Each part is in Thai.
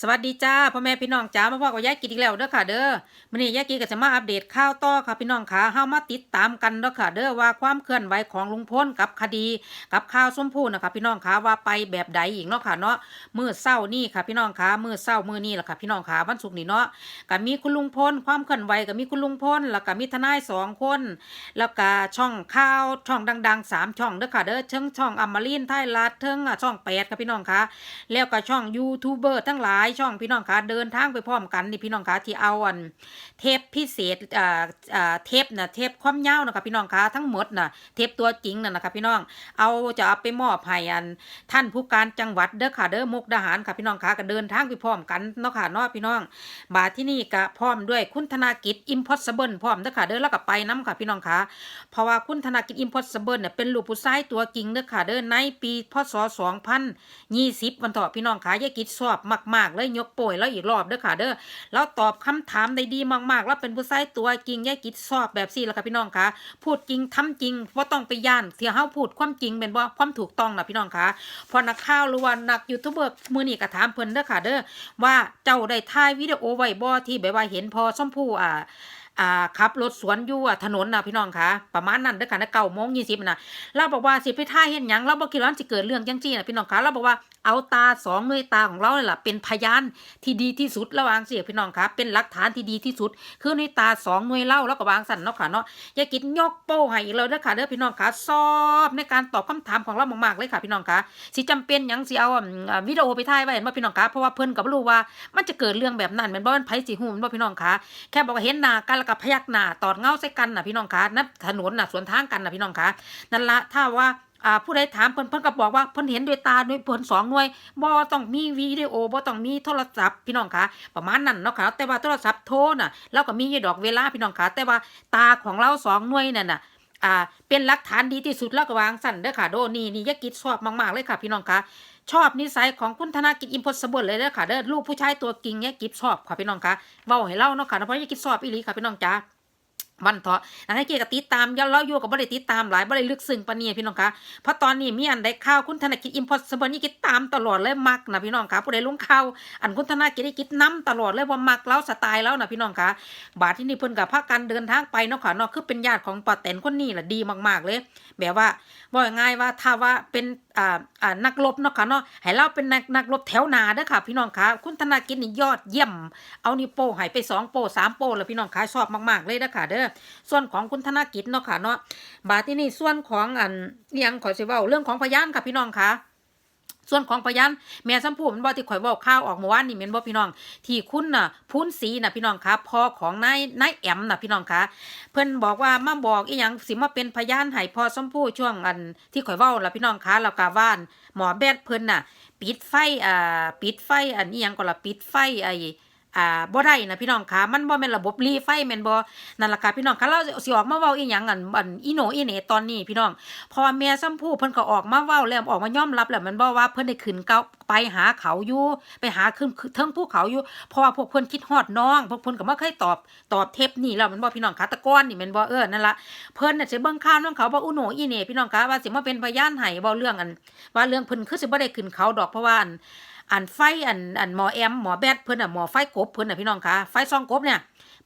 สวัสดีจ้าพ่อแม่พี่น้องจ้ามาพ่อกับยายกินอีกแล้วเด้อค่ะ เด้อมื้อนี้ยายกินก็จะมาอัปเดตข่าวต่อค่ะพี่น้องค่ะเฮามาติดตามกันเด้อค่ะ เด้อว่าความเคลื่อนไหวของลุงพลกับคดี กับข่าวส้มพู่นะคะพี่น้องค่ะว่าไปแบบใดอีกเนาะค่ะเนาะมื้อเช้านี่ค่ะ พี่น้องค่ะมื้อเช้ามื้อนี้ล่ะค่ะพี่น้องค่ะวันศุกร์นี้เนาะก็มีคุณลุงพลความเคลื่อนไหวก็มีคุณลุงพลแล้วก็มีทนายสองคน แล้วก็ช่องข่าวช่องดังๆสามช่องเด้อค่ะเด้อเชิงช่องอมรินทร์ไทยรัฐเทิงอะช่องแปดค่ะพี่น้องค่ะแล้วก็ช่องยูทูบเบอร์ทั้งหลายช่องพี่น้องคะเดินทางไปพร้อมกันนี่พี่น้องคะที่เอาอันเทปพิเศษอ่าอ่าเทปน่ะเทปความยาวนะคะพี่น้องคะทั้งหมดน่ะเทปตัวจริงน่ะนะคะพี่น้องเอาจะเอาไปมอบให้อันท่านผู้การจังหวัดเด้อค่ะเด้อมุกดาหารค่ะพี่น้องคะก็เดินทางไปพร้อมกันเนาะค่ะเนาะพี่น้อง บาที่นี่ก็พร้อมด้วยคุณธนากิจ impossible พร้อมเด้อค่ะเด้อแล้วก็ไปน้ำค่ะพี่น้องคะเพราะว่าคุณธนากิจ impossible เนี่ยเป็นลูกผู้ชายตัวจริงเด้อค่ะเด้อในปีพศ2000ยี่สิบวันต่อพี่น้องขายายกิจสอบมากเลยยกโป่ยแล้วอีกรอบเด้อค่ะ เด้อแล้วตอบคำถามได้ดีมากๆแล้วเป็นผู้ใช้ตัวจริงยายกิจสอบแบบสี่แล้วค่ะพี่น้องค่ะ พูดจริงทำจริงว่าต้องไปย่านเสียเฮาพูดความจริงเป็นว่าความถูกต้องนะพี่น้องค่ะพอนักข่าวหรือว่านักยูทูบเบอร์มือนี่ก็ถามเพิ่นเด้อค่ะ เด้อว่าเจ้าได้ถ่ายวิดีโอไว้บ่ที่แบบว่าเห็นพอชมพู่อ่าอ่าขับรถสวนอยู่ถนนนะพี่น้องคะประมาณนั้นเด้อค่ะนะเก้าโมงยี่สิบนะเราบอกว่าสิไปท่าเห็นหยังเราบอกคิดว่ามันสิเกิดเรื่องจังจี้นะพี่น้องคะเราบอกว่า เอาตาสองหน่วยตาของเราเนี่ยแหละเป็นพยานที่ดีที่สุดระหว่างเสียพี่น้องคะเป็นหลักฐานที่ดีที่สุด คือหน่วยตาสองหน่วยเล่าแล้วก็วางสั่นเนาะค่ะเนาะอย่ากินยกโป้ให้อีกแล้วเด้อค่ะเด้อพี่น้องค่ะสอบในการตอบคำถามของเรามากๆเลยค่ะพี่น้องค่ะสิจำเป็นยังสิเอาวิดีโอไปถ่ายไว้เห็นบ่พี่น้องค่ะเพราะว่าเพิ่นก็บ่รู้ว่ามันจะเกิดเรื่องแบบนั้นแม่นบ่มันไผสิฮู้แม่นบ่พี่น้องค่ะแค่บอกว่าเห็นหน้ากันแล้วก็พยักหน้าตอดเงาใส่กันน่ะพี่น้องค่ะนับถนนน่ะสวนทางกันน่ะพี่น้องค่ะนั่นละถ้าว่า อ่าผู้ใดถามเพิ่นเพิ่นก็บอกว่าเพิ่นเห็นด้วยตาด้วยเพิ่นสองหน่วยบ่ต้องมีวิดีโอบ่ต้องมีโทรศัพท์พี่น้องคะประมาณนั้นเนาะค่ะแต่ว่าโทรศัพท์โทรน่ะเราก็มีอยู่ดอกเวลาพี่น้องคะแต่ว่าตาของเราสองหน่วยนั่นน่ะอ่าเป็นหลักฐานดีที่สุดแล้วก็วางสั่นเด้อค่ะโดนี่นี่ยกิจชอบมากๆเลยค่ะพี่น้องคะชอบนิสัยของคุณธนากิจอิมพอสเบิลเลยเด้อค่ะเด้อลูกผู้ชายตัวจริงเนี่ยกิจชอบค่ะพี่น้องคะเว้าให้เล่าเนาะค่ะเพราะยกิจชอบอีหลีค่ะพี่น้องจ้า วันเถาะอันนี้เกียวกับติดตามยาเราอยู่กับบ่ได้ติดตามหลายบ่ได้ลึกซึ้งปนีพี่น้องคะเพราะตอนนี้มีอันใดข่าวคุณธนกิจอิมพอสเบิลนี่กิดตามตลอดเลยมักนะพี่น้องคะผู้ใดลงข่าวอันคุณธนกิจได้กิดนํตลอดเลยว่ามักแล้วสไตล์แล้วนะพี่น้องคะบาดที่นี่เพิ่นกับพากันเดินทางไปเนาะค่ะเนาะคือเป็นญาติของป้าแตนคนนี้แหละดีมากๆเลย แบบว่าว่าง่ายว่าถ้าว่าเป็นอ่าอ่านักรบเนาะค่ะเนาะให้เราเป็นนักนักรบแถวนาเด้อค่ะ พี่น้องคะคุณธนกิจนี่ยอดเยี่ยม เอานี่โป้ให้ไปสองโป้สามโป้แล้วพี่น้องคะชอบมากๆเลยเด้อค่ะเด้อส่วนของคุณธนกิจเนาะค่ะเนาะบาที่นี่ส่วนของอันเนียงขอสิเว้าเรื่องของพยานค่ะพี่น้องค่ะส่วนของพยานแม่สัมพูมันบ่ที่ข่อยเว้าข่าวออกเมื่อวานนี่แม่นบ่พี่น้อง ที่คุณน่ะพูนศรีน่ะพี่น้องคะพ่อของนายนายแอมน่ะพี่น้องคะเพิ่นบอกว่ามาบอกอีหยังสิมาเป็นพยานให้พ่อสมพู่ช่วงอันที่ข่อยเว้าล่ะพี่น้องคะแล้วก็ว่านหมอแบดเพิ่นน่ะ ปิดไฟอ่าปิดไฟอันอีหยังก็ล่ะปิดไฟไอ้ อ่าบ่ได้นะพี่น้องคะมันบ่แม่นระบบรีไฟแม่นบ่นั่นล่ะค่ะพี่น้องคะเราสิออกมาเว้าอีหยังอันอันอีโหนอีเหนตอนนี้พี่น้องเพอแม่ซ้ำผู้เพิ่นก็ออกมาเว้าแล้วออกมายอมรับแล้วมันบ่ว่าเพิ่นได้ขึ้นเก้าไปหาเขาอยู่ไปหาขึ้นเทิงภูเขาอยู่เพราะว่าพวกเพิ่นคิดฮอดน้อง พวกเพิ่นก็บ่เคยตอบตอบเทปนี้แล้วมันบ่พี่น้องคะตะก้อนนี่แม่นบ่เออนั่นล่ะเพิ่นน่ะสิเบิ่งข่าวน้องเขาว่าอุโหนอีเหนพี่น้องคะว่าสิมาเป็นพยานให้เว้าเรื่องอันว่าเรื่องเพิ่นคือสิบ่ได้ขึ้นเขาดอกเพราะว่าอัน อันไฟอันอันหมอแอมหมอแบดเพิ่นน่ะหมอไฟกบเพิ่นน่ะพี่น้องคะไฟซองกบเนี่ย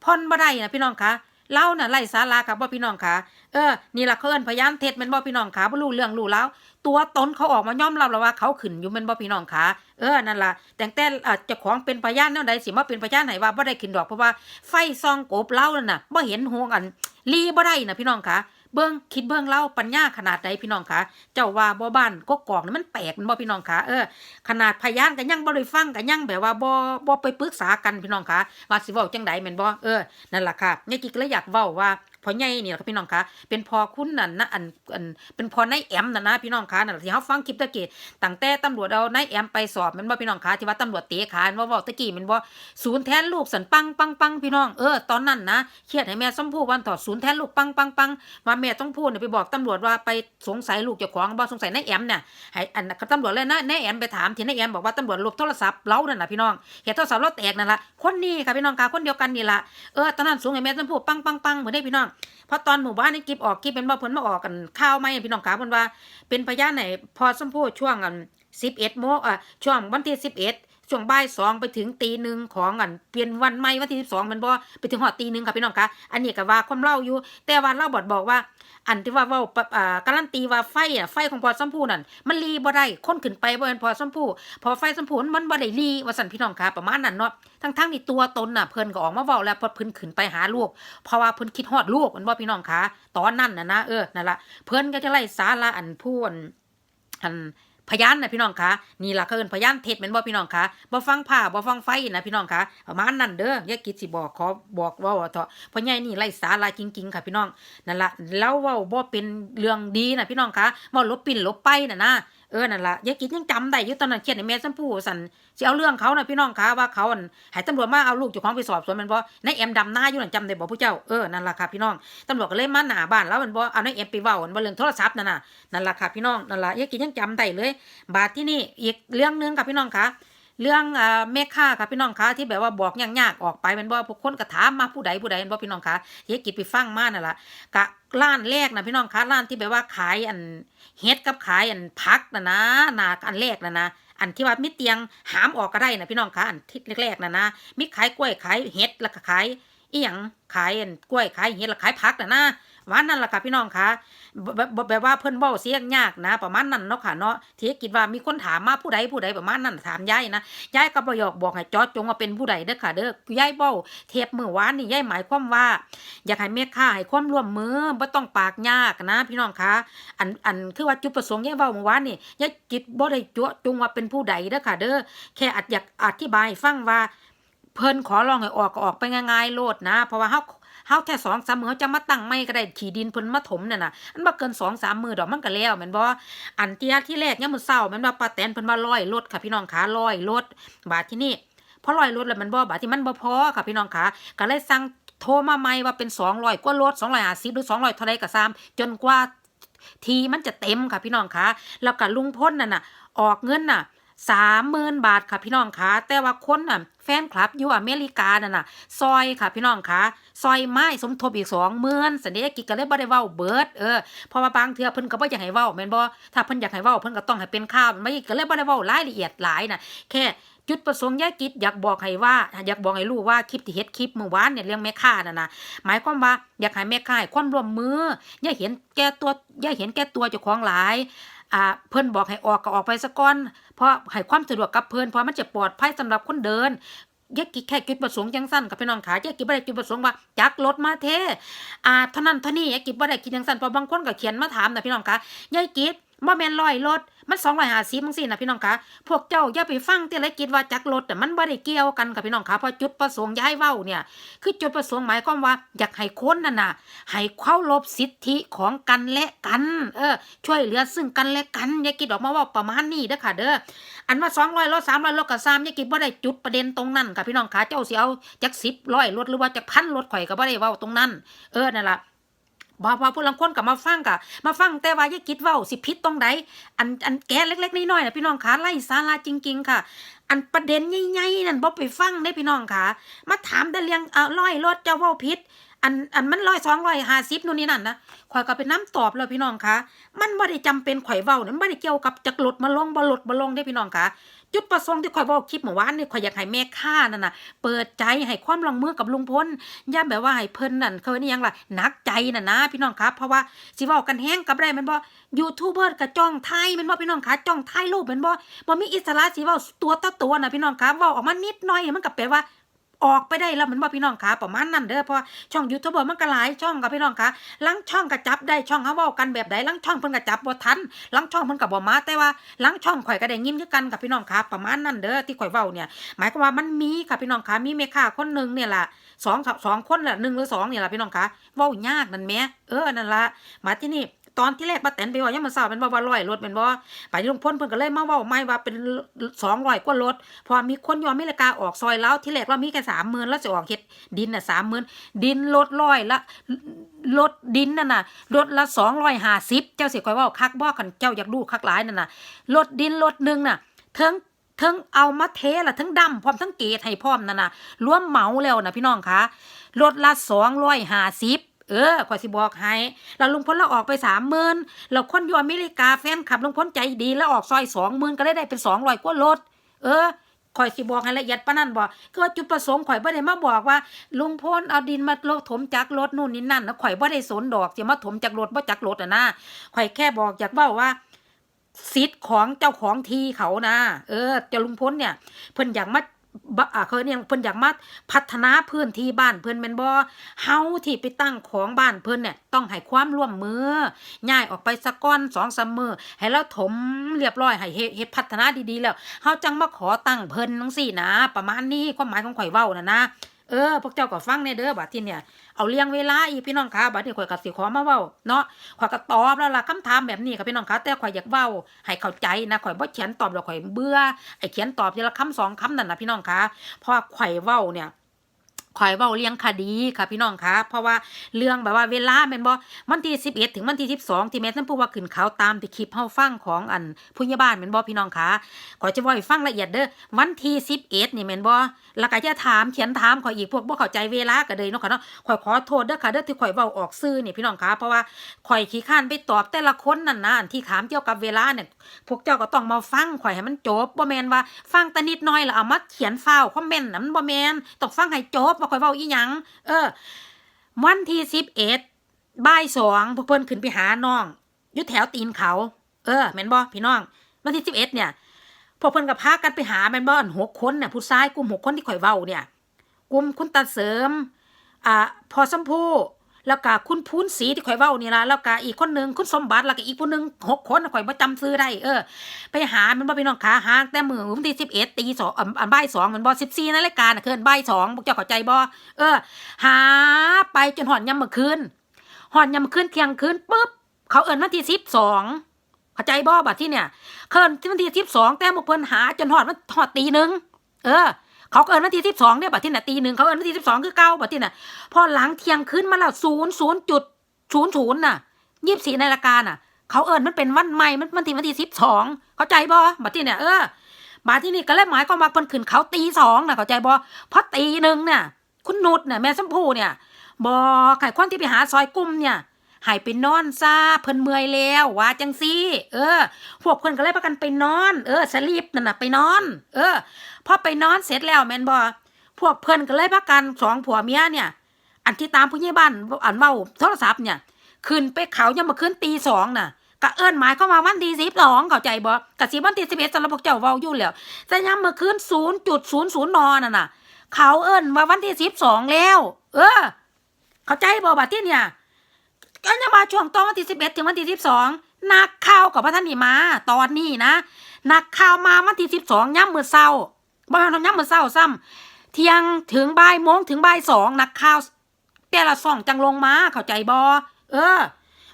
พ่นบ่ได้นะพี่น้องคะเล่าน่ะไร้สาระครับบ่พี่น้องคะเออนี่ล่ะเขาเอิ้นพยานเท็จแม่นบ่พี่น้องคะบ่รู้เรื่องรู้แล้วตัวตนเขาออกมายอมรับแล้วว่าเขาขึ้นอยู่แม่นบ่พี่น้องคะเออนั่นล่ะแต่งแต่เจ้าของเป็นพยานแนวใดสิมาเป็นพยานให้ว่าบ่ได้ขึ้นดอกเพราะว่าไฟซองกบเล่านั่นน่ะบ่เห็นหวงอันลีบ่ได้นะพี่น้องคะ เบิ้งคิดเบิ้งเล่าปัญญาขนาดใดพี่น้องคะเจ้าว่าบ่บ้านก็กอกนี่มันแปลกมันบ่พี่น้องคะเออขนาดพยานกันยังบ่ได้ฟังกันยังแบบว่าบ่บ่ไปปรึกษากันพี่น้องคะว่าสิเว้าจังใดแม่นบ่เออนั่นล่ะค่ะเนี่ยกิ๊กเลยอยากเว้าว่า พ่อใหญ่นี่ล่ะค่ะพี่น้องคะเป็นพ่อคุณนั่นนะอันอันเป็นพ่อนายแอมนั่นนะพี่น้องคะนั่นล่ะที่เฮาฟังคลิปตะกี้ตั้งแต่ตำรวจเอานายแอมไปสอบม่นบ่พี่น้องคะที่ว่าตำรวจเตะขาม่นบ่เว้าตะกี้ม่นบ่ศูนย์แทนลูกสันปังปังปังพี่น้องเออตอนนั้นนะเครียดให้แม่สมพู่วันถอดศูนย์แทนลูกปังปังปังว่าแม่ต้องพูดเนี่ยไปบอกตำรวจว่าไปสงสัยลูกเจ้าของบ่สงสัยนายแอมเนี่ยให้อันตำรวจเลยนะนายแอมไปถามที่นายแอมบอกว่าตำรวจลบโทรศัพท์เรานั่นน่ะพี่น้องเห็นโทรศัพท์เราแตกนั่นละคนนี้ค่ะพี่น้องค่ะคนเดียวกันนี่ละเออตอนนั้นสูงให้แม่ต้องพูดปังปังปังเหมือนได้พี่น้องเพราะตอนหมู่บ้านนี่กิบออกกิบเป็นบ่เพิ่นมาออกกันข้าวไหมพี่น้องขาเพิ่นว่า เป็นพยานไหนพอสมพูดช่วงกันสิบเอ็ดโมงอะช่วงวันที่สิบเอ็ด ช่วงบ่ายสองไปถึงตีหนึ่งของอันเปลี่ยนวันใหม่วันที่สิบสองมันบ่ไปถึงหอดตีหนึ่งค่ะพี่น้องคะอันนี้ก็ว่าความเล่าอยู่ แต่ว่าเล่าบอดบอกว่า อันที่ว่าเว่าปะอ่าการันตีว่าไฟอะไฟของพอสัมพูนั่นมันรีบ่ได้คนขึ้นไปบ่เป็นพอสัมพูพอไฟสัมพูมันบ่ได้รีว่าสั่นพี่น้องคะประมาณนั้นเนาะทั้งทั้งๆที่ตัวตนน่ะเพิ่นก็ออกมาเว้าแล้วพอเพิ่นขึ้นไปหาลูกเพราะว่าเพิ่นคิดฮอดลูกมันบ่พี่น้องคะตอนนั้นน่ะนะเออนั่นละเพิ่นก็จะไล่สาระอันพูนอัน พยานนะพี่น้องคะนี่ล่ะเขาเอิ้นพยานเท็จแม่นบ่พี่น้องคะบ่ฟังผ้าบ่ฟังไฟนะพี่น้องคะประมาณนั้นเด้อย่ากิดสิบอกขอบอกว่าเถอะเพราะใหญ่นี่ไร้สาระจริงๆค่ะพี่น้องนั่นล่ะแล้วเว้าบ่เป็นเรื่องดีนะพี่น้องคะเว้าลบปิ่นลบไปน่ะนะ เออนั่นล่ะยายกินยังจำได้อยู่ตอนนั้นเขียนในเมสัมผู้สันสิเอาเรื่องเขาน่ะพี่น้องคะว่าเขาอันให้ตำรวจมาเอาลูกเจ้าของไปสอบสวนมันบ่ในแอมดำหน้าอยู่นั่นจำได้บ่ผู้เจ้าเออนั่นล่ะค่ะพี่น้องตำรวจก็เลยมาหน้าบ้านแล้วมันบ่เอาในแอมไปเว้าอันบ่เรื่องโทรศัพท์นั่นน่ะนั่นล่ะค่ะพี่น้องนั่นล่ะยายกินยังจำได้เลย บาทที่นี่อีกเรื่องนึงค่ะพี่น้องคะ เรื่องอ่าแม่ค้าค่ะพี่น้องคะที่แบบว่าบอกยากๆออกไปมันบ่พวกคนก็ถามมาผู้ใดผู้ใดม่นบ่พี่น้องคะยายกิดไปฟังมานั่นล่ะกะร้านแรกนะพี่น้องคะร้านที่แบบว่าขายอันเฮ็ดกับขายอันพักนะนะนาอันแรกนะนะอันที่ว่ามีเตียงหามออกก็ได้นะพี่น้องคะอันที่แรกๆนะนะมีขายกล้วยขายเฮ็ดแล้วก็ขายอีหยังขายอันกล้วยขายเฮ็ดแล้วขายผักนะนะ วันนั้นล่ะค่ะพี่น้องคะแบบแบบว่าเพิ่นเว้าเสียงยากนะ ประมาณนั้นเนาะค่ะเนาะที่คิดว่ามีคนถามมาผู้ใดผู้ใดประมาณนั้นถามยายนะยายก็บ่อยากบอกให้จอดจงว่าเป็นผู้ใดเด้อค่ะ เด้อยายเว้าเทปมื้อวานนี่ยายหมายความว่า อยากให้แม่ค้าให้ความร่วมมือบ่ต้องปากยากนะ พี่น้องคะอันอันคือว่าจุดประสงค์ยายเว้าเมื่อวานนี่ยายจิตบ่ได้จั่วจงว่าเป็นผู้ใดเด้อค่ะ เด้อแค่อาจอยากอธิบายฟังว่าเพิ่นขอร้องให้ออกก็ออกไปง่ายๆโลดนะ เพราะว่าเฮา เฮาแค่สองสามมือเฮาจะมาตั้งไม่ก็ได้ขี่ดินเพิ่นมาถมนั่นน่ะอันบ่เกินสองสามมือดอกมันก็แล้วแม่นบ่อันเที่ที่แรกเนี่ยมมื้อเช้าแม่นว่าป้าแตนเพิ่นมาร้อยรถค่ะพี่น้องขาร้อยรถบาดที่นี่พอร้อยรถแล้วมันบ่บาดที่มันบ่พอค่ะพี่น้องขาก็เลยสั่งโทรมาใหม่ว่าเป็น200กว่ารถ250หรือ200เท่าใดก็ซ้ำจนกว่าทีมันจะเต็มค่ะพี่น้องคะแล้วก็ลุงพ้นนั่นน่ะ ออกเงินน่ะ สามหมื่นบาทค่ะพี่น้องคะแต่ว่าคนน่ะแฟนคลับอยู่อเมริกานั่นน่ะซอยค่ะพี่น้องคะซอยไม้สมทบอีกสองหมื่นสันเดกิจก็เลยบ่ได้เว้าเบิดเออพราะว่าบางเทื่อเพิ่นก็บ่อยากให้เว้าแม่นบ่ถ้าเพิ่นอยากให้เว้าเพิ่นก็ต้องให้เป็นข่าวไม่ก็เลยบ่ได้เว้ารายละเอียดหลายน่ะแค่จุดประสงค์ยายกิจอยากบอกให้ว่า อยากบอกให้รู้ว่าคลิปที่เฮ็ดคลิปเมื่อวานเนี่ยเรื่องแม่ค้าน่ะนะหมายความว่าอยากให้แม่ค้าให้ความร่วมมือย่าเห็นแก่ตัวย่าเห็นแก่ตัวเจ้าของหลาย อ่าเพิ่นบอกให้ออกก็ออกไปซะก่อนเพราะให้ความสะดวกกับเพิ่นเพราะมันจะปลอดภัยสำหรับคนเดินแย่ากิแค่จุดประสงค์จังสั้นกับพี่น้องขาแย่ากิบ่ได้จุดประสงค์ว่าจักรถมาเทอ่าเท่านั้นเท่านี้อย่ากิบ่ได้คิดจังสั้นเพราะบางคนก็เขียนมาถามนะพี่น้องคะยายกิด บ่แม่นร้อยรถมัน250จังซี่นะพี่น้องคะพวกเจ้าอย่าไปฟังที่ไรกิดว่าจักรรถแต่มันบ่ได้เกี่ยวกันกับพี่น้องคะเพราะจุดประสงค์ย้ายเว้าเนี่ยคือจุดประสงค์หมายความว่าอยากให้คนนั่นน่ะให้เคารพสิทธิของกันและกัน เออ ช่วยเหลือซึ่งกันและกันอย่าคิดออกมาว่าประมาณนี้เด้อค่ะ เด้ออันว่าสองร้อยรถสามร้อยรถกับสามอย่าคิดว่าได้จุดประเด็นตรงนั้นค่ะพี่น้องขาเจ้าสิเอาจากสิบร้อยรถหรือว่าจากพันรถข่อยก็บ่ได้เว้าตรงนั้น เออนั่นล่ะ บ่พอผู้ลังคนกับมาฟังกะมาฟังแต่ว่าอย่าคิดเว้าสิผิดตรงใดอันอันแกเล็กๆน้อยๆนะพี่น้องขาไล่สาระจริง ๆ ค่ะ อันประเด็นใหญ่ๆนั่นบ่ไปฟังได้พี่น้องค่ะ มาถามแต่เรื่องอ่าร้อยรถเจ้าเว้าผิดอันอันมันร้อยสองร้อยห้าสิบนู่นนี่นั่นนะข่อยก็เป็นน้ำตอบเลยพี่น้องคะมันไม่ได้จำเป็นข่อยเว้านี่นไม่ได้เกี่ยวกับจักรถมาลงบ่ลดบ่ลงได้พี่น้องคะ จุดประสงค์ที่ข่อยเว้าคลิปเมื่อวานนี่ข่อยอยากให้แม่ค้านั่นน่ะ เปิดใจให้ความลงมือกับลุงพลย่าแบบว่าให้เพิ่นนั่นเขาเนี่ยังล่ะหนักใจน่ะนะ พี่น้องครับเพราะว่าสิเว้ากันแห้งกับได้แมันบ่ยูทูบเบอร์ก็จ้องไทยมันบ่พี่น้องคะจ้องไทยรูปมันบ่บ่มีอิสระสิเว้าตัวต่อตัวน่ะพี่น้องครับเว้าออกมานิดหน่อยมันก็แปลว่า ออกไปได้แล้วเหมือนว่าพี่น้องคะประมาณนั้นเด้อเพราะช่องยูทูบเบอร์มันก็หลายช่องกับพี่น้องคะลังช่องก็จับได้ช่องเขาเว้ากันแบบใดลังช่องเพิ่นก็จับบ่ทันลังช่องเพิ่นก็บ่มาแต่ว่าลังช่องข่อยก็ได้ยินคือกันกับพี่น้องคะประมาณนั้นเด้อที่ข่อยเว้าเนี่ย หมายความว่ามันมีค่ะพี่น้องคะมีแม่ค้าคนหนึ่งเนี่ยล่ะสองสองคนล่ะหนึ่งหรือสองเนี่ยล่ะพี่น้องคะเว้ายากนั่นแหมเออนั่นล่ะมาที่นี่ ตอนที่แรกป้าแตนไปว่ายังมันเศร้าเป็นว่าว่าร้อยรถเป็นบ่ไปลุงพ้นเพิ่นก็เลยมาว้าไม่ว่าเป็นสองร้อยกว่ารถพอมีคนยอมไม่ละกาออกซอยแล้วที่แรกเรามีแค่สามหมื่นแล้วจะออกเฮ็ดดินน่ะสามหมื่นดินลดร้อยละรถดินนั่นน่ะรถละสองร้อยห้าสิบเจ้าเสียคอยว่าคักบ่คันเจ้าอยากดูคักหลายนั่นน่ะรถดินรถหนึ่งน่ะเทิงเทิงเอามาเทละทั้งดำพร้อมทั้งเกตให้พร้อมนั่นน่ะรวมเหมาแล้วนะพี่น้องคะรถละสองร้อยห้าสิบ เออขอยสิบอกให้แล้วลุงพลเราออกไปสามหมื่นแล้วคนอยู่อเมริกาแฟนขับลุงพลใจดีแล้วออกซอยสองหมื่นก็เลยได้เป็นสองร้อยกว่ารถเออข่อยสิบอกให้ละเอียดปานนั้นบ่คือว่าจุดประสงค์ข่อยบ่ได้มาบอกว่า ลุงพลเอาดินมาลงถมจากรถนู่นนี่นั่นนะข่อยบ่ได้สนดอกสิมาถมจากรถบ่จากรถอะนะข่อยแค่บอกอยากว้าว่าสิทธิ์ของเจ้าของที่เขานะ เออเจ้าลุงพลเนี่ย เพิ่นอยากมา เขาเนี่ยเพิ่นอยากมาพัฒนาพื้นที่บ้านเพิ่นแม่นบ่เฮาที่ไปตั้งของบ้านเพิ่นเนี่ยต้องให้ความร่วมมือย้ายออกไปสักก้อนสองสามมือให้แล้วถมเรียบร้อยให้เฮ็ดเฮ็ดพัฒนาดีๆแล้วเฮาจังมาขอตั้งเพิ่นจังซี่นะ ประมาณนี้ความหมายของข่อยเว้าน่ะนะ เออพวกเจ้าก็ฟังในเด้อบัดที่เนี่ยเอาเลี้ยงเวลาอีพี่น้องคะบัดนี้ข่อยก็สิขอมาเว้าเนาะข่อยก็ตอบแล้วล่ะคำถามแบบนี้ค่ะพี่น้องคะแต่ข่อยอยากเว้าให้เข้าใจนะข่อยบ่เขียนตอบแล้วข่อยเบื่อไอ้เขียนตอบทีละคำสองคำนั่นนะพี่น้องคะเพราะข่อยเว้าเนี่ย ข่อยเว้าเลี้ยงคดีค่ะพี่น้องคะเพราะว่าเรื่องแบบว่าเวลาแม่นบ่วันที่11ถึงวันที่12ที่แม่ท่านผู้ว่าขึ้นเขาตามที่คลิปเฮาฟังของอันผู้ใหญ่บ้านแม่นบ่พี่น้องคะข่อยจะว้าให้ฟังละเอียดเด้อวันที่11นี่แม่นบ่แล้วก็จะถามเขียนถามข่อยอีกพวกบ่เข้าใจเวลาก็เลยเนาะค่ะเนาะข่อยขอโทษเด้อค่ะเด้อที่ข่อยเว้าออกซื่อนี่พี่น้องคะเพราะว่าข่อยขี้ข้านไปตอบแต่ละคนนั่นนะที่ถามเกี่ยวกับเวลาเนี่ยพวกเจ้าก็ต้องมาฟังข่อยให้มันจบบ่แม่นว่าฟังแต่นิดหน่อยแล้วเอามาเขียนฟาวคอมเมนต์น่ะมันบ่แม่นต้องฟังให้จบว่าข่อยเว้าอีหยัง เออวันที่สิบเอ็ดบ่ายสองพวกเพิ่นขึ้นไปหาน้องอยู่แถวตีนเขา เออแม่นบ่พี่น้องวันที่สิบเนี่ยพวกเพิ่นก็พากันไปหาแม่นบ่อันหกคนเนี่ยผู้ชายกลุ่มหกคนที่ข่อยเว้าเนี่ย กลุ่มคุณตาเสริม อ่าพอสมพู แล้วก็คุณพูนศรีที่ข่อยเว้านี่ล่ะแล้วก็อีกคนหนึงคุณสมบัติแล้วก็อีกผู้หนึงหกคนนะข่อยบ่จำชื่อได้เออ ไปหามันบ่พี่น้องขาหางแต่มือวันที่11ตี2อันอันบ่าย2มันบ่14นาฬิกาน่ะเคินบ่าย2พวกเจ้าเข้าใจบ่เออ หาไปจนหอนยามมื้อคืนหอนยามมื้อคืนเที่ยงคืนปุ๊บเขาเอิ้นวันที่12เข้าใจบ่บัดที่เนี่ยเคินที่วันที่สิบสองแต่หมกเพิ่นหาจนหอดมันหอดตีหนึ่งเออ เขาก็เอินวันที่สิบสองเนี่ยบัดที่น่ะตีหนึ่งเขาเอินวันที่สิบสองคือเก้าบัดที่น่ะ พอหลังเที่ยงคืนมาแล้วศูนย์ศูนย์จุดศูนย์ศูนย์น่ะยี่สิบสี่นาฬิกาน่ะ เขาเอินมันเป็นวันใหม่มันวันที่วันที่สิบสองเข้าใจบ่บัดที่เนี่ยเออบัดที่นี่ก็เลยหมายความว่าเพิ่นขึ้นเขาตีสองน่ะเข้าใจบ่เพราะตีหนึ่งเนี่ยคุณนุชเนี่ยแม่สมพูเนี่ยบอกไข่คนที่ไปหาซอยกุ้มเนี่ยให้ไปนอนซาเพิ่นเมื่อยแล้วว่าจังซี่ เออ พวกเพิ่นก็เลยพากันไปนอน เออสลีปนั่นน่ะไปนอน เออ พอไปนอนเสร็จแล้วแม่นบ่พวกเพิ่นก็เลยพากันสองผัวเมียเนี่ย อันที่ตามผู้ใหญ่บ้านอันเว้าโทรศัพท์เนี่ยขึ้นไปเขายังมาขึ้นตีสองน่ะก็เอิ้นหมายเข้ามาวันที่สิบสองเข้าใจบ่กะสิวันที่สิบเอ็ดสำหรับพวกเจ้าเว้าอยู่แล้วแต่ยังมาขึ้นศูนย์จุดศูนย์ศูนย์นอนน่ะน่ะ เขาเอิ้นว่าวันที่สิบสองแล้ว เออ เข้าใจบ่บัดที่เนี่ยก็ยังมาช่วงตอนวันที่สิบเอ็ดถึงวันที่สิบสองนักข่าวกับพระท่านนี่มา ตอนนี้นะนักข่าวมาวันที่สิบสองย่ำมือเศร้า บ่แม่นว่าย่ำมือเศร้าซ้ำเที่ยงถึงบ่ายโมงถึงบ่ายสองนักข่าวแต่ละส่องจังลงมาเข้าใจบ่เออ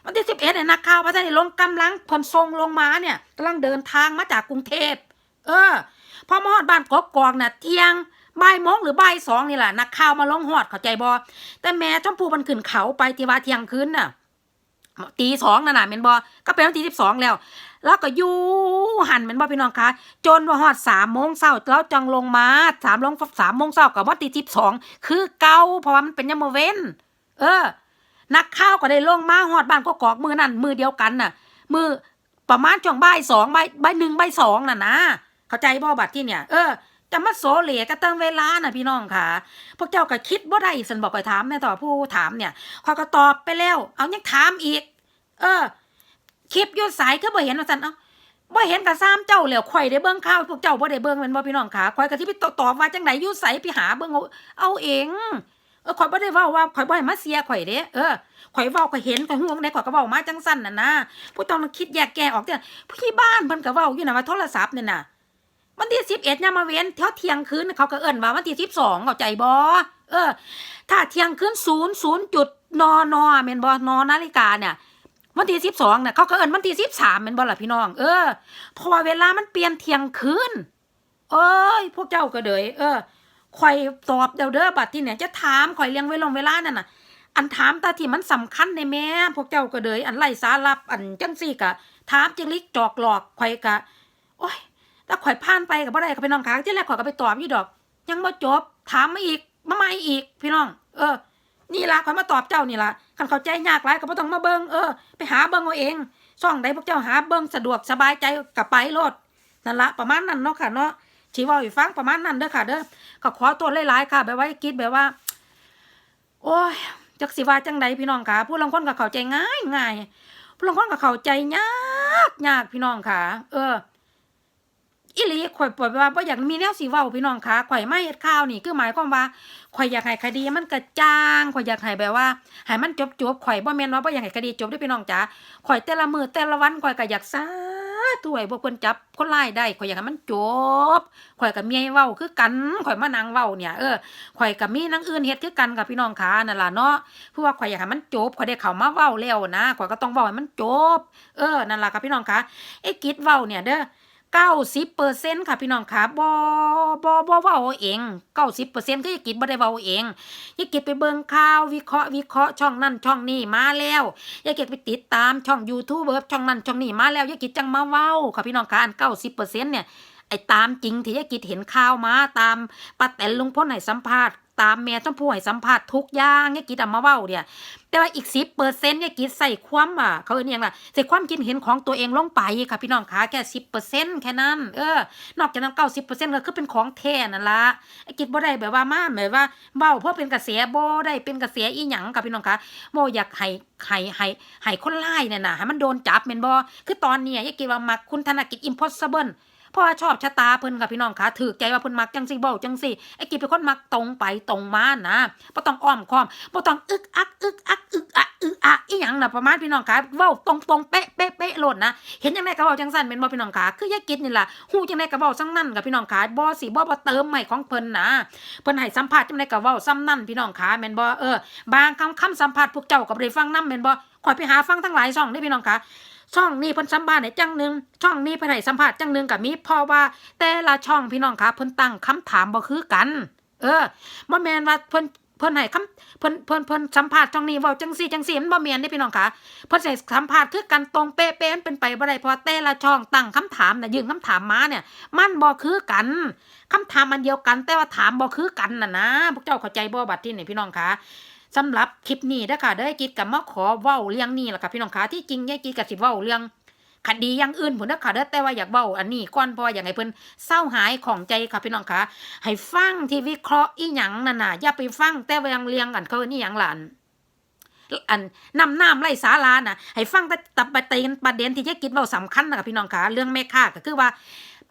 วันที่สิบเอ็ดเนี่ยนักข่าวพระท่านลงกำลังพลทรงลงมาเนี่ยกำลังเดินทางมาจากกรุงเทพเออพอมาฮอดบ้านกกกอกน่ะเที่ยงบ่ายโมงหรือบ่ายสองนี่แหละนักข่าวมาลงฮอดเข้าใจบ่แต่แม่ชมพูมันขึ้นเขาไปที่ว่าเที่ยงคืนน่ะตีสองนั่นน่ะแม่นบ่ก็เป็นวันที่สิบสองแล้ว แล้วก็อยู่ หันแม่นบ่พี่น้องคะจนว่าฮอดสามโมงเช้าแล้วจังลงมาสามลงสามโมงเช้ากับวันที่สิบสองคือเก่าเพราะว่ามันเป็นยามเว้น เออ นักข่าวก็ได้ลงมาฮอดบ้านก็กอกมือนั่นมือเดียวกันน่ะ มือประมาณช่วงบ่ายสองบ่ายบ่ายหนึ่งบ่ายสองน่ะนะเข้าใจบ่บัดที่เนี่ย เออจะมาโซเหลก็ตั้งเวลาน่ะพี่น้องค่ะ พวกเจ้าก็คิดบ่ได้สันบอกไปถามแม่ต่อผู้ถามเนี่ยข้อก็ตอบไปแล้ว เอายังถามอีก เออ คลิปยุ่สายคือบ่เห็นว่าสันเอ้า บ่เห็นกับซ้ำเจ้าแล้วข่อยได้เบิ่งข่าวพวกเจ้าบ่ได้เบิ่งแม่นบ่พี่น้องค่ะข่อยก็สิไปตอบว่าจังไดอยู่ไสไปหาเบิ่งเอาเอาเองเออข่อยบ่ได้เว้าว่าข่อยบ่ให้มาเสียข่อยเด้เออข่อยเว้าข่อยเห็นข่อยฮู้ได้ข่อยก็เว้ามาจังซั่นน่ะนะผู้ต้องคิดแยกแยะออกเด้อผู้ใหญ่บ้านเพิ่นก็เว้าอยู่น่ะว่าโทรศัพท์เนี่ยน่ะวันที่11ยามมาเว้นเท่าเที่ยงคืนเขาก็เอิ้นว่าวันที่12เข้าใจบ่เออ ถ้าเที่ยงคืน0 0จุดนอนอแม่นบ่นอนาฬิกาเนี่ย วันที่12เนี่ยเขาก็เอินวันที่13แม่นบ่ล่ะพี่น้อง เออเพราะว่าเวลามันเปลี่ยนเที่ยงคืนเอ้ยพวกเจ้าก็เดยเออข่อยตอบเดี๋ยวเด้อบัดที่เนี่ยจะถามข่อยเลี้ยงไว้ลงเวลานั่นน่ะ อันถามตาที่มันสำคัญในแม่พวกเจ้าก็เดยอันไร้สาระอันจังซี่กะถามจิงลิกจอกหลอกข่อยกะโอ้ยถ้าข่อยผ่านไปกับบ่ได้กับพี่น้องค้างที่แรกข่อยก็ไปตอบอยู่ดอก ยังบ่จบถามมาอีกมาใหม่อีก พี่น้อง เออ นี่ละข่อยมาตอบเจ้านี่ละคันเข้าใจยากหลายก็บ่ต้องมาเบิงเออไปหาเบิงเอาเองช่องใดพวกเจ้าหาเบิงสะดวกสบายใจกับไปโลดนั่นละประมาณนั้นเนาะค่ะเนาะชีว่าให้ฟังประมาณนั้นเด้อค่ะ เด้อก็ขอตัวหลายๆค่ะแบบว่าคิดแบบว่า โอ้ยจักสิว่าจังใดพี่น้องค่ะ ผู้ลางคนก็เข้าใจง่ายง่ายผู้ลางคนก็เข้าใจยากยากพี่น้องค่ะ เออ อีหลีข่อยปล่อยว่าบ่อยากมีแนวสิเว้าพี่น้องคะข่อยไมาเฮ็ดข่าวนี่คือหมายความว่าข่อยอยากให้คดีมันกระจ่างข่อยอยากให้แบบว่าให้มันจบๆข่อยบ่แม่นว่าบ่อยากให้คดีจบด้อพี่น้องจ๋าข่อยแต่ละมือแต่ละวันข่อยก็อยากสาธุให้พวกเพิ่นจับคนร้ายได้ข่อยอยากให้มันจบข่อยก็มีให้เว้าคือกันข่อยมานั่งเว้าเนี่ยเออข่อยก็มีนางอื่นเฮ็ดคือกันกับพี่น้องคะนั่นล่ะเนาะเพราะว่าข่อยอยากให้มันจบข่อยได้เข้ามาเว้าแล้วนะข่อยก็ต้องเว้าให้มันจบ เออนั่นล่ะค่ะพี่น้องคะไอ้กิจเว้าเนี่ยเด้อ เก้าสิบเปอร์เซ็นต์ค่ะพี่น้องค่ะบอบอบอว้าเอาเองเก้าสิบเปอร์เซ็นต์ก็ยกิจบ่ได้ว้าเองยายกิจไปเบิ่งข่าววิเคราะห์วิเคราะห์ช่องนั่นช่องนี้มาแล้วยกิจไปติดตามช่องยูทูบเบอร์ช่องนั่นช่องนี้มาแล้วยกิจจังมาเว้าค่ะพี่น้องค่ะอันเก้าสิบเปอร์เซ็นต์เนี่ยไอ้ตามจริงที่ยกิจเห็นข่าวมาตามป้าแตนลุงพลให้สัมภาษณ์ ตามแม่ชมพู่ให้สัมภาษณ์ทุกอย่างยายกิจเอามาเว้าเนี่ยแต่ว่าอีกสิบเปอร์เซ็นต์เนี่ยกิดใส่ความอะเขาเรียกอย่างไรใส่ความคิดเห็นของตัวเองลงไปค่ะพี่น้องคะแค่สิบเปอร์เซ็นต์แค่นั้นเออนอกจากนั้นเก้าสิบเปอร์เซ็นต์ก็คือเป็นของแท้นั่นละไอ้กิดบ่ได้แบบว่ามาแบบว่าเบ้าเพราะเป็นกระแสบ่ได้เป็นกระแสอีหยังค่ะพี่น้องคะโมอยากให้ให้ให้ให้คนไล่เนี่ยนะให้มันโดนจับแม่นบ่คือตอนเนี้ยยายกิดว่ามักคุณธนกิจ impossible พราะว่าชอบชะตาเพิ่นค่ะพี่น้องคะถือใจว่าเพิ่นมักจังสิเว้าจังสิไอ้กิจเป็นคนมักตรงไปตรงมานะบ่ต้องอ้อมค้อมบ่ต้องอึกอักอึกอักอึกอักอึกอักอีหยังน่ะประมาณพี่น้องคะเว้าตรงตรงๆเป๊ะเป๊ะเป๊ะโลดนะเห็นจังไดก็เว้าจังซั่นแม่นบ่พี่น้องคะคือยายกิจนี่ล่ะฮู้จังไดก็เว้าซั่งนั้นค่ะพี่น้องคะบ่สิบ่บ่เติมใหม่ของเพิ่นนะเพิ่นให้สัมภาษณ์จังไดก็เว้าซ้ำนั่นพี่น้องคะแม่นบ่เออบางคำคำสัมภาษณ์พวกเจ้าก็บ่ได้ฟังนำแม่นบ่ข่อยไปหาฟังทั้งหลายช่องเด้พี่น้องคะ ช่องนี้เพิ่นสัมภาษณ์ให้จังหนึ่งช่องนี้เพิ่นให้สัมภาษณ์จังหนึ่งกับมีเพราะว่า แต่ละช่องพี่น้องคะเพิ่นตั้งคำถามบ่คือกัน เออบ่แม่นว่าเพิ่นเพิ่นให้คำเพิ่นเพิ่นเพิ่นสัมภาษณ์ช่องนี้เว้าจังซี่จังซี่มันบ่แม่นเด้พี่น้องคะเพิ่นสิสัมภาษณ์คือกันตรงเป๊ะๆมันเป็นไปบ่ได้เพราะแต่ละช่องตั้งคำถามน่ะยื่นคำถามมาเนี่ย มันบ่คือกันคำถามมันเดียวกัน แต่ว่าถามบ่คือกันน่ะนะพวกเจ้าเข้าใจบ่บัดนี้นี่พี่น้องคะ สำหรับคลิปนี้เด้อค่ะเด้อกิดกับมาขอเว้าเรื่องนี้ล่ะค่ะพี่น้องคะที่จริงยายกิดกับสิเว้าเรื่องคดีอย่างอื่นพุ่นเด้อค่ะเด้อแต่ว่าอยากเว้าอันนี้ก่อนเพราะอยากให้เพิ่นเศร้าหายของใจค่ะพี่น้องคะให้ฟังที่วิเคราะห์อีหยังนั่นน่ะอย่าไปฟังแต่ว่ายังเรียงกันเขานี่หยังหล่ะอันอันนำน้ำไล่สาลาน่ะให้ฟังแต่ตับประเด็นประเด็นที่ยายกิดเว้าสำคัญนะคะพี่น้องคะเรื่องแม่ค้าก็คือว่า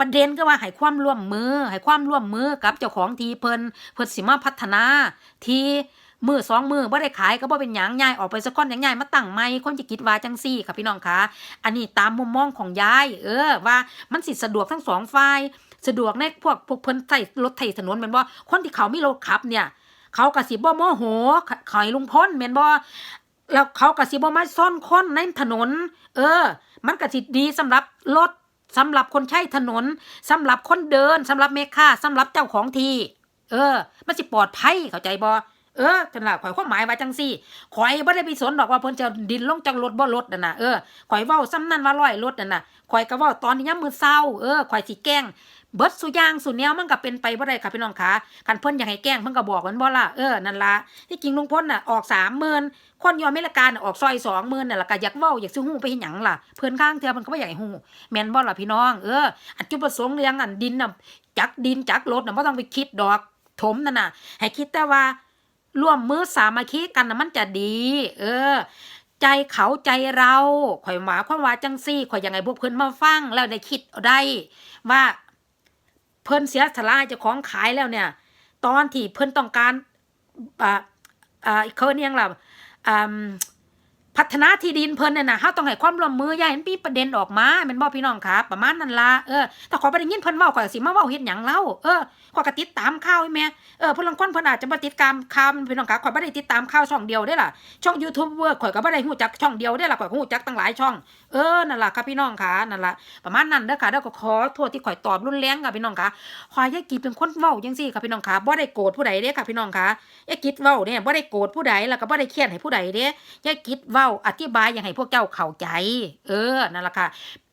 ประเด็นก็ว่าให้ความร่วมมือให้ความร่วมมือกับเจ้าของทีเพิ่นเพิ่นสิมาพัฒนาที มือสองมือบ่ได้ขายก็บ่เป็นหยังยายออกไปสักก้อนหยังยายมาตั้งใหม่คนจะคิดว่าจังซี่ค่ะพี่น้องคะอันนี้ตามมุมมองของยาย เออ ว่ามันสิสะดวกทั้งสองฝ่ายสะดวกในพวกพวกเพิ่นใส่รถไถถนนแม่นบ่คนที่เขามีรถขับเนี่ยเขาก็สิบ่โมโหขายลุงพ้นแม่นบ่แล้วเขาก็สิบ่มาซ่อนคนในถนน เออ มันก็สิดีสำหรับรถสำหรับคนใช้ถนนสำหรับคนเดินสำหรับแม่ค้าสำหรับเจ้าของทีเออ มันสิปลอดภัยเข้าใจบ่ เออจังล่ะข่อยความหมายว่าจังซี่ข่อยบ่ได้ไปสนดอกว่าเพิ่นจะดินลงจากรถบ่รถนั่นน่ะเออข่อยเว้าซ้ำนั่นว่าร้อยรถนั่นน่ะข่อยก็เว้าตอนนี้ยามมื้อเช้าเออข่อยสิแกล้งเบิดสุย่างสุแนวมันก็เป็นไปบ่ได้ค่ะพี่น้องคะคันเพิ่นอยากให้แกล้งเพิ่นก็บอกมันบ่ล่ะเออนั่นล่ะที่จริงลุงพลน่ะออก30,000คนยอมเมรกาน่ะออกซอย20,000น่ะแล้วก็อยากเว้าอยากสิฮู้ไปเฮ็ดหยังล่ะเพิ่นข้างเทื่อเพิ่นก็บ่อยากให้ฮู้แม่นบ่ล่ะพี่น้องเอออันจุดประสงค์เรื่องอันดินน่ะจักดินจักรถน่ะบ่ต้องไปคิดดอกถมนั่นน่ะให้คิดแต่ว่า ร่วมมือสามัคคีกันนะมันจะดี เออ ใจเขาใจเราข่อยหมาความว่าจังซี่ข่อยยังไงพวกเพิ่นมาฟังแล้วได้คิดได้ว่าเพิ่นเสียสละจะของขายแล้วเนี่ย ตอนที่เพิ่นต้องการอ่าอ่าเขาเนียงล่ะอ่า พัฒนาที่ดินเพิ่นน่ะนะเฮาต้องให้ความร่วมมืออย่าให้มันมีประเด็นออกมาแม่นบ่พี่น้องครับประมาณนั้นล่ะเออถ้าขอยบ่ได้ยินเพิ่นเว้าข่อยสิมาเว้าเฮ็ดหยังเล่าเออข่อยก็ติดตามข่าวแหม่เออเพิ่นลางคนเพิ่นอาจจะบ่ติดตามข่าวพี่น้องคะข่อยบ่ได้ติดตามข่าวช่องเดียวเด้ล่ะช่อง YouTube เวิร์กข่อยก็บ่ได้ฮู้จักช่องเดียวเด้ล่ะข่อยฮู้จักตั้งหลายช่องเออนั่นล่ะครับพี่น้องค่ะนั่นล่ะประมาณนั้นเด้อค่ะแล้วก็ขอโทษที่ข่อยตอบรุนแรงค่ะพี่น้องค่ะข่อยยายกีเป็นคนเว้าจังซี่ค่ะพี่น้องค่ะบ่ได้โกรธผู้ใดเด้ค่ะพี่น้องค่ะยายกิดเว้าเนี่ยบ่ได้โกรธผู้ใดแล้วก็บ่ได้เครียดให้ผู้ใดเด้ยายกิดเว้าอธิบายอย่างให้พวกเจ้าเข้าใจ เออนั่นแหละค่ะ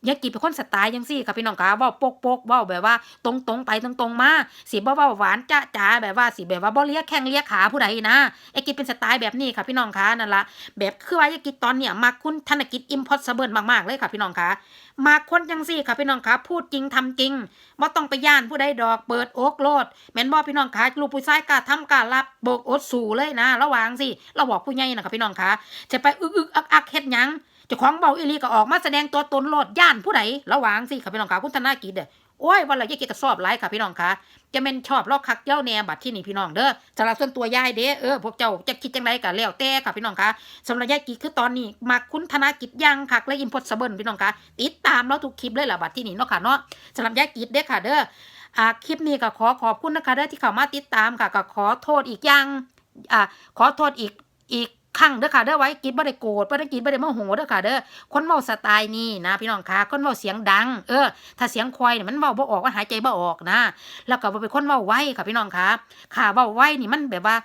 ยากิเป็นคนสไตล์จังซี่ค่ะพี่น้องคะว้าโปกๆเว้าแบบว่า ตรงๆไปตรงๆมาสิบ่เว้าหวานจ๊ะจ๋าแบบว่าสิแบบว่าบ่เลียแข้งเลียขาผู้ใดนะไอ้กิเป็นสไตล์แบบนี้ค่ะพี่น้องคะนั่นละแบบคือว่ายากิตอนเนี่ยมักคุณธนกิจ impossible มากๆเลยค่ะพี่น้องคะมักคนจังซี่ค่ะพี่น้องคะพูดจริงทำจริงบ่ต้องไปย่านผู้ใดดอกเปิดโอกโลดแม่นบ่พี่น้องคะลูกผู้ชายกล้าทำกล้ารับโบกอดสู่เลยนะ ระวังสิเราบอกผู้ใหญ่นะคะพี่น้องคะจะไปอึกอึกอักอักเฮ็ดยัง จ้าของเบาอีลีก็ออกมาแสดงตัวตนโลดย่านผู้ใดระวังสิค่ะพี่น้องคะคุณธนากิจเด้อโอ้ยวันละยายกิจก็สอบหลายค่ะพี่น้องคะจะเป็นชอบลอกคักเย้าแนบัดที่นี่พี่น้องเด้อสำหรับส่วนตัวยายเด้อเออพวกเจ้าจะคิดจังไรก็แล้วแต่ค่ะพี่น้องคะสำหรับยายกิจคือตอนนี้มาคุณธนากิจยังคักและอินพอสเบิลพี่น้องคะติดตามเราทุกคลิปเลยล่ะบัดที่นี่เนาะค่ะเนาะสำหรับยายกิจเด้อค่ะเด้ออ่าคลิปนี้ก็ขอขอบคุณนะคะเด้อที่เข้ามาติดตามค่ะก็ขอโทษอีกอย่างอ่าขอโทษอีกอีก คั่งเด้อค่ะเด้อไว้กินบ่ได้โกรธบ่ได้กินบ่ได้โมโหเด้อค่ะเด้อคนเว้าสไตล์นี้นะพี่น้องคะคนเว้าเสียงดัง เออ ถ้าเสียงควายเนี่ยมันเว้าบ่ออกมันหายใจบ่ออกนะ แล้วก็บ่เป็นคนเว้าไวค่ะพี่น้องคะค่ะเว้าไวนี่มันแบบว่า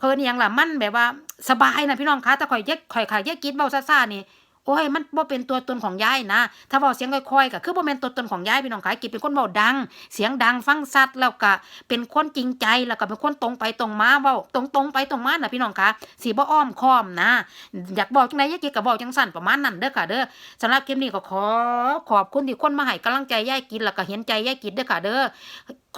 เฮอนี่ยังล่ะมันแบบว่าสบายนะพี่น้องคะแต่ข่อยแยกข่อยค่ะแยกกิดเว้าซ่าๆนี่ โอ้ยมันบ่เป็นตัวตนของยายนะ ถ้าเว้าเสียงค่อยๆก็คือบ่แม่นตัวตนของยายพี่น้องคะกิดเป็นคนเว้าดัง เสียงดังฟังชัดแล้วก็เป็นคนจริงใจแล้วก็เป็นคนตรงไปตรงมาเว้าตรงๆไปตรงมานะพี่น้องคะสิบ่อ้อมค้อมนะ อยากบอกจังไดยายกิดก็บอกจังสั่นประมาณนั้นเด้อค่ะเด้อสำหรับคลิปนี้ก็ขอขอบคุณที่คนมาให้กำลังใจย่ายกินแล้วก็เห็นใจย่ายกินด้วยค่ะเด้อ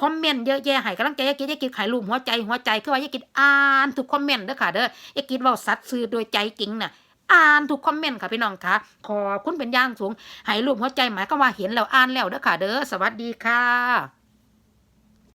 คอมเมนต์เยอะแยะให้กำลังใจย่ายกิย่ายกินขายรูปหัวใจหัวใจคือว่าย่ายกินอ่านทุกคอมเมนต์เด้อค่ะเด้อย่ายกินเว้าสัตว์ซื่อโดยใจจริงน่ะ อ่านทุกคอมเมนต์ค่ะพี่น้องค่ะ ขอบคุณเป็นอย่างสูง ให้รูปหัวใจหมายก็ว่าเห็นแล้วอ่านแล้วเด้อค่ะเด้อ สวัสดีค่ะ